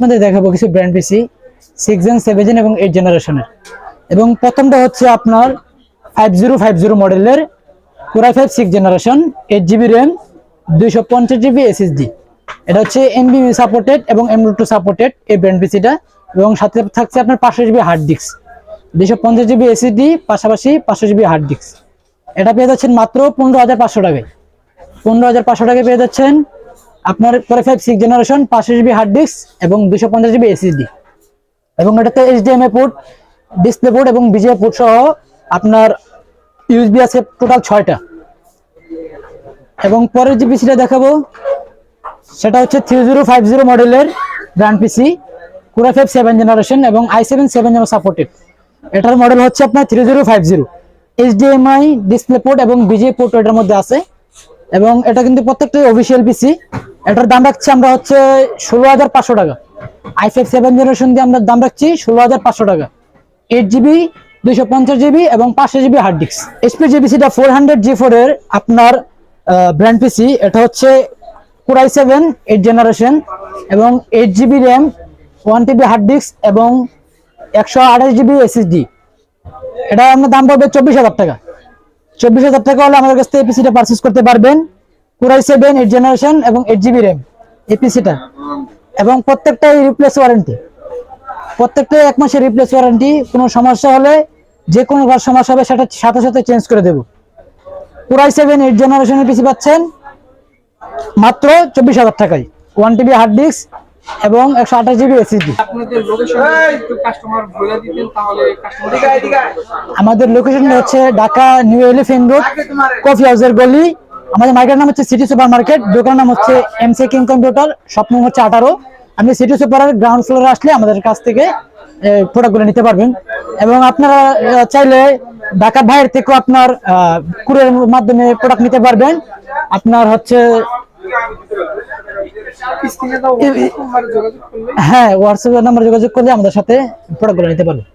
আপনাদের দেখাবো কিছু brand PC six gen seven এবং এইট জেনারেশনের এবং প্রথমটা হচ্ছে আপনার ফাইভ জিরো ফাইভ জিরো মডেলের core i five six generation eight GB RAM দুইশো পঞ্চাশ জিবি এসএসডি এটা হচ্ছে এমবি সাপোর্টেড এবং এম টু সাপোর্টেড এই ব্র্যান্ড পিসিটা এবং সাথে থাকছে আপনার পাঁচশো জিবি হার্ড ডিস্ক দুইশো পঞ্চাশ জিবি এসএসডি পাশাপাশি পাঁচশো জিবি হার্ড ডিস্ক এটা পেয়ে যাচ্ছেন মাত্র পনেরো হাজার পাঁচশো টাকায়। পনেরো হাজার পাঁচশো টাকায় পেয়ে যাচ্ছেন আপনার core i five six generation পাঁচশো জিবি হার্ড ডিস্ক এবং দুশো পঞ্চাশ জিবি এসএসডি এবং এটাতে এইচডিএমআই পোর্ট ডিসপ্লে পোর্ট এবং বিজিএ পোর্ট সহ আপনার ইউএসবি আছে টোটাল ছয়টা। এবং পরের যে পিসিটা দেখাবো, সেটা হচ্ছে থ্রি জিরো ফাইভ জিরো মডেলের brand PC core five seven generation এবং আই সেভেন সেভেন যেন সাপোর্টেড এটার মডেল হচ্ছে আপনার three zero five zero HDMI display port এবং বিজিএ পোর্ট এটার মধ্যে আছে। এবং এটা কিন্তু প্রত্যেকটাই অফিসিয়াল পিসি এটার দাম রাখছি আমরা হচ্ছে ষোলো হাজার পাঁচশো টাকা। আই সেভেন জেনারেশন দিয়ে আমরা দাম রাখছি ষোলো হাজার পাঁচশো টাকা। এইট জিবি দুইশো পঞ্চাশ জিবি এবং পাঁচশো জিবি হার্ড ডিস্ক এসপি জিবিসিটা ফোর হান্ড্রেড জি ফোর এর আপনার ব্র্যান্ড পিসি এটা হচ্ছে core i seven eight generation এবং eight GB RAM one TB hard disk এবং একশো আঠাশ জিবি এসএসডি এটা আপনার দাম পড়বে চব্বিশ হাজার টাকা। চব্বিশ হাজার টাকা হলে আমাদের কাছ থেকে এপিসিটা পারচেস করতে পারবেন। Core i seven eight generation এবং এইট জিবি র্যাম এপিসিটা এবং প্রত্যেকটাই রিপ্লেস ওয়ারেন্টি প্রত্যেকটাই এক মাসের রিপ্লেস ওয়ারেন্টি কোনো সমস্যা হলে যে কোনো সমস্যা হবে সেটা সাথে সাথে চেঞ্জ করে দেবো। কোরাই সেভেন এইট জেনারেশনের পিসি পাচ্ছেন মাত্র চব্বিশ হাজার টাকায়। ওয়ান টিবি হার্ড ডিস্ক এবং একশো আঠাশ জিবি এসএসডি কাস্টমার আমাদের লোকেশন হচ্ছে Dhaka new elephant road coffee হাউসের গলি। আমাদের মার্কেটের নাম হচ্ছে সিটি সুপার মার্কেট দোকানের নাম হচ্ছে এমসি কিং কম্পিউটার নম্বর হচ্ছে আঠারো। আপনি সিটি সুপারের গ্রাউন্ড ফ্লোরে আসলে আমাদের কাছ থেকে প্রোডাক্টগুলো নিতে পারবেন। এবং আপনারা চাইলে ঢাকার বাইরে থেকেও আপনার কুরের মাধ্যমে প্রোডাক্ট নিতে পারবেন। আপনার হচ্ছে হ্যাঁ হোয়াটসঅ্যাপ নাম্বার যোগাযোগ করলে আমাদের সাথে প্রোডাক্টগুলো নিতে পারবেন।